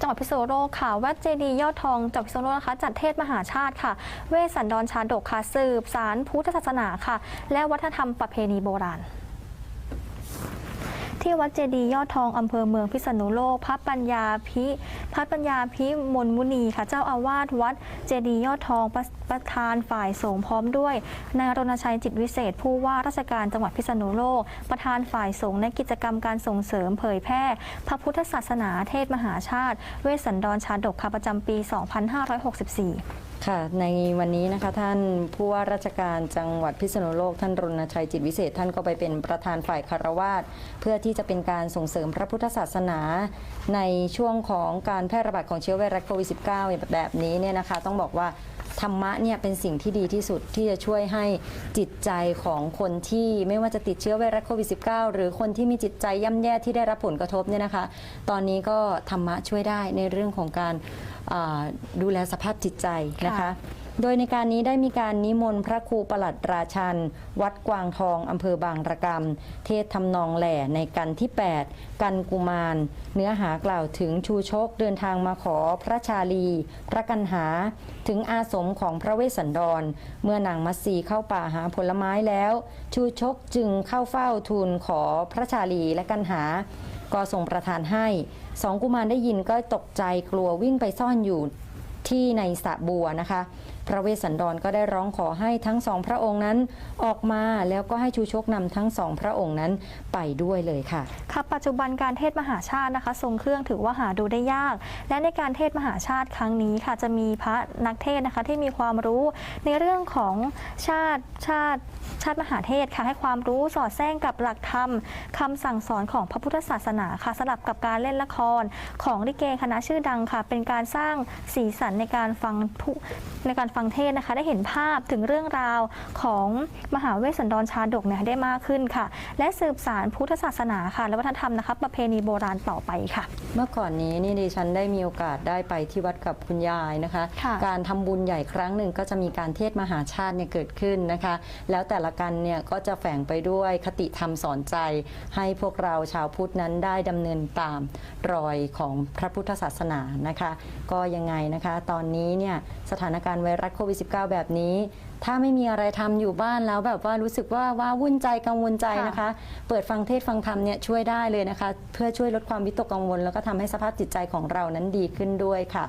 จังหวัดพิษณุโลกค่ะ วัดเจดีย์ยอดทองจังหวัดพิษณุโลกนะคะ จัดเทศมหาชาติค่ะ เวสสันดรชาดกค่ะ สืบสารพุทธศาสนาค่ะ และวัฒนธรรมประเพณีโบราณ ที่วัดเจดีย์ยอดทองอำเภอเมืองพิษณุโลก พระปัญญาพิพระปัญญาพิมลมุนีค่ะเจ้าอาวาสวัดเจดีย์ยอดทองประประธานฝ่ายสงฆ์พร้อมด้วยนายรณชัยจิตวิเศษ ผู้ว่าราชการจังหวัดพิษณุโลก ประธานฝ่ายสงฆ์ในกิจกรรมการส่งเสริมเผยแพร่ พระพุทธศาสนาเทศมหาชาติ เวสสันดรชาดกค่ะประจำปี 2564 ค่ะ ในวันนี้นะคะท่านผู้ว่าราชการจังหวัดพิษณุโลกท่านรณชัยจิตวิเศษท่านก็ไปเป็นประธานฝ่ายคารวาสเพื่อที่จะเป็นการส่งเสริมพระพุทธศาสนา ในช่วงของการแพร่ระบาดของเชื้อไวรัสโควิด -19 แบบนี้เนี่ยนะคะต้องบอกว่าธรรมะเนี่ยเป็นสิ่งที่ดีที่สุดที่จะช่วยให้จิตใจของคนที่ไม่ว่าจะติดเชื้อไวรัสโควิด -19 หรือคนที่มีจิตใจย่ำแย่ที่ได้รับผลกระทบเนี่ยนะคะ ตอนนี้ก็ธรรมะช่วยได้ในเรื่องของการ ดูแลสภาพจิตใจนะคะค่ะโดยในการนี้ได้มีการนิมนต์พระครูประหลัดราชัน วัดกวางทองอำเภอบางระกำเทศทำนองแหล่ในกันที่ 8 กันกุมาร เนื้อหากล่าวถึงชูชกเดินทางมาขอพระชาลี พระกันหา ถึงอาสมของพระเวสสันดร เมื่อนางมัตสีเข้าป่าหาผลไม้แล้ว ชูชกจึงเข้าเฝ้าทูลขอพระชาลีและกันหา ก็ทรงประทานให้สองกุมารได้ยินก็ตกใจกลัววิ่งไปซ่อนอยู่ ที่ในสระบัวนะคะ พระเวสสันดรก็ได้ร้องขอให้ทั้งสองพระองค์นั้นออกมาแล้วก็ให้ชูชกนำทั้งสองพระองค์นั้นไปด้วยเลยค่ะ ค่ะ ปัจจุบันการเทศมหาชาตินะคะ ทรงเครื่องถือว่าหาดูได้ยาก และในการเทศมหาชาติครั้งนี้ค่ะ จะมีพระนักเทศนะคะที่มีความรู้ในเรื่องของชาติชาติชาติมหาเทศค่ะ ให้ความรู้สอดแทรกกับหลักธรรมคำสั่งสอนของพระพุทธศาสนาค่ะสลับกับการเล่นละคร ของลิเกคณะชื่อดังค่ะ เป็นการสร้างสีสันในการฟังทุในการฟังเทศนะคะ ได้เห็นภาพถึงเรื่องราวของมหาเวสสันดรชาดกเนี่ยได้มากขึ้นค่ะ และสืบสารพุทธศาสนาค่ะ และวัฒนธรรมนะคะประเพณีโบราณต่อไปค่ะ เมื่อก่อนนี้นี่ดิฉันได้มีโอกาสได้ไปที่วัดกับคุณยายนะคะ ค่ะ การทำบุญใหญ่ครั้งหนึ่งก็จะมีการเทศน์มหาชาติเนี่ยเกิดขึ้นนะคะ แล้วแต่ละกันเนี่ยก็จะแฝงไปด้วยคติธรรมสอนใจ ให้พวกเราชาวพุทธนั้นได้ดำเนินตามรอยของพระพุทธศาสนานะคะ ก็ยังไงนะคะตอนนี้เนี่ยสถานการณ์ไวรัสโควิด -19 แบบนี้ ถ้าไม่มีอะไรทำอยู่บ้านแล้วแบบว่ารู้สึกว่าว่าวุ่นใจกังวลใจนะคะ เปิดฟังเทศน์ฟังธรรมเนี่ยช่วยได้เลยนะคะ เพื่อช่วยลดความวิตกกังวล แล้วก็ทำให้สภาพจิตใจของเรานั้นดีขึ้นด้วยค่ะ